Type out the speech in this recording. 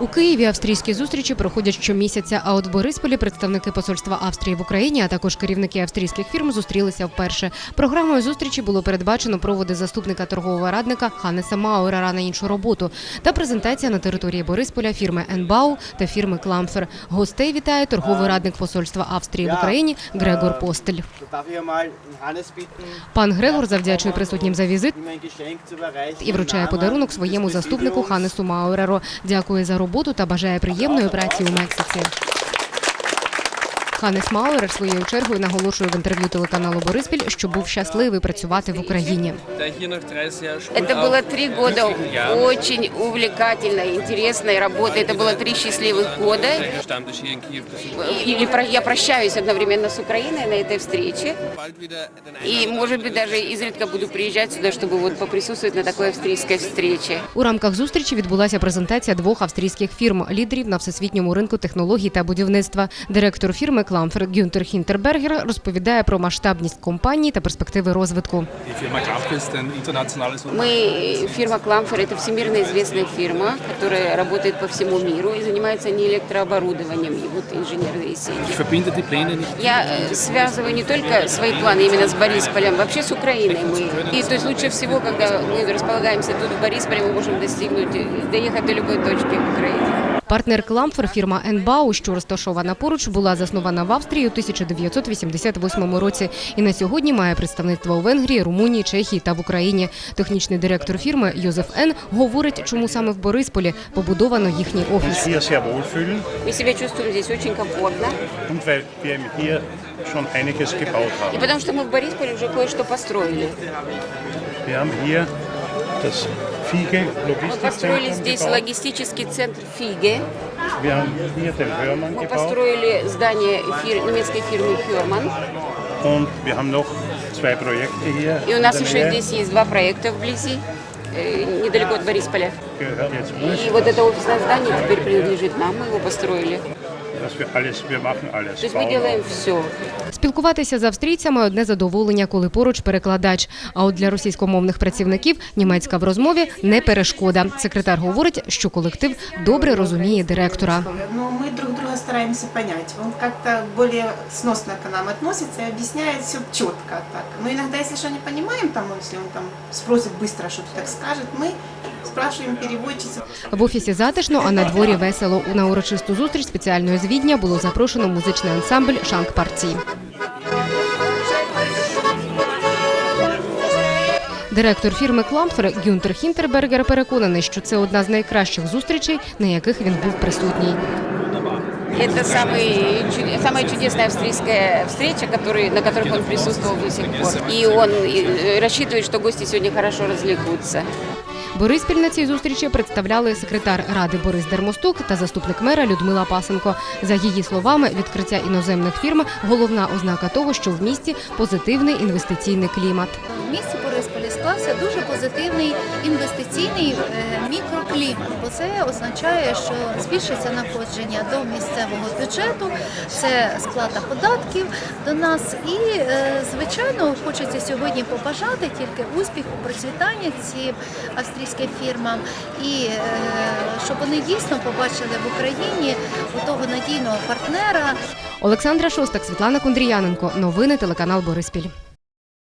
У Києві австрійські зустрічі проходять щомісяця. А от в Борисполі представники посольства Австрії в Україні, а також керівники австрійських фірм зустрілися вперше. Програмою зустрічі було передбачено проводи заступника торгового радника Ханнеса Мауерера на іншу роботу та презентація на території Борисполя фірми Енбау та фірми Кламфер. Гостей вітає торговий радник посольства Австрії в Україні Грегор Постель. Пан Грегор завдячує присутнім за візит і вручає подарунок своєму заступнику Ханесу Мауреро. Дякує за роботу та бажає приємної праці у Мексиці. Ханес Маурер своєю чергою наголошує в інтерв'ю телеканалу Бориспіль, що був щасливий працювати в Україні. Da hier noch drei sehr schön Это auch было три года glückliche Jahre. очень увлекательной, интересной работы. Это было три счастливых года. Der Stammtisch hier in Kiew besucht. И про- я прощаюсь одновременно с Украиной на этой встрече. Bald wieder den И, может быть, даже изредка буду приезжать сюда, чтобы вот поприсутствовать на такой австрийской встрече. У рамках зустрічі відбулася презентація двох австрійських фірм лідерів на всесвітньому ринку технологій та будівництва. Директор фірми Кламфер Гюнтер Хінтербергер розповідає про масштабність компанії та перспективи розвитку. Die Firma Kraft ist ein internationales Мы, э, фирма Кламфер, это всемирно известная фирма, которая работает по всему миру и занимается не электрооборудованием, и вот инженерные сети. Ich verbinde die Pläne nicht. Я э, связываю не только свои планы именно с Борисполем, вообще с Украиной мы. И то есть лучше всего, когда мы располагаемся тут в Борисполе, мы можем достигнуть, э, доехать до любой точки в Украине. Партнер Кламфер фірма Енбау, що розташована поруч, була заснована в Австрії у 1988 році і на сьогодні має представництво у Венгрії, Румунії, Чехії та в Україні. Технічний директор фірми Йозеф Н. говорить, чому саме в Борисполі побудовано їхній офіс. Мы себя чувствуем здесь очень комфортно. und weil wir hier schon einiges gebaut И haben. потому что в Борисполе уже кое-что построили. построили здесь логистический центр Фиге. Мы построили здание фир, немецкой фирмы Ферман. И у нас еще здесь есть два проекта вблизи, э, недалеко от Борисполя. И вот это офисное здание теперь принадлежит нам, мы его построили. dass wir alles, wir machen alles. То есть мы bauen делаем auch. все. Спілкуватися з австрійцями одне задоволення, коли поруч перекладач. А от для російськомовних працівників німецька в розмові не перешкода. Секретар говорить, що колектив добре розуміє директора. Но мы друг друга стараемся понять. Он как-то более сносно к нам относится и объясняет все четко так. Но иногда, если что не понимаем, там, он, если он там спросит быстро что-то так скажет, мы спрашиваем переводчицу. В офісі затишно, а на дворі весело. На урочисту зустріч спеціальної з Відня було запрошено музичний ансамбль Шанк Парці. Директор фірми Кламфер Гюнтер Хінтербергер переконаний, що це одна з найкращих зустрічей, на яких він був присутній. Это самый, чуд- самая чудесная австрийская встреча, который, на которых он присутствовал до сих пор. И он э, рассчитывает, что гости сегодня хорошо развлекутся. Бориспіль на цій зустрічі представляли секретар ради Борис Дермостук та заступник мера Людмила Пасенко. За її словами, відкриття іноземних фірм головна ознака того, що в місті позитивний інвестиційний клімат. В місті Борисполі склався дуже позитивний інвестиційний е, мікроклімат, бо це означає, що збільшиться надходження до місцевого бюджету, це сплата податків до нас. І, е, звичайно, хочеться сьогодні побажати тільки успіху, процвітання цим австрійським фірмам, і е, щоб вони дійсно побачили в Україні того надійного партнера. Олександра Шостак, Світлана Кундріяненко. Новини телеканал Бориспіль.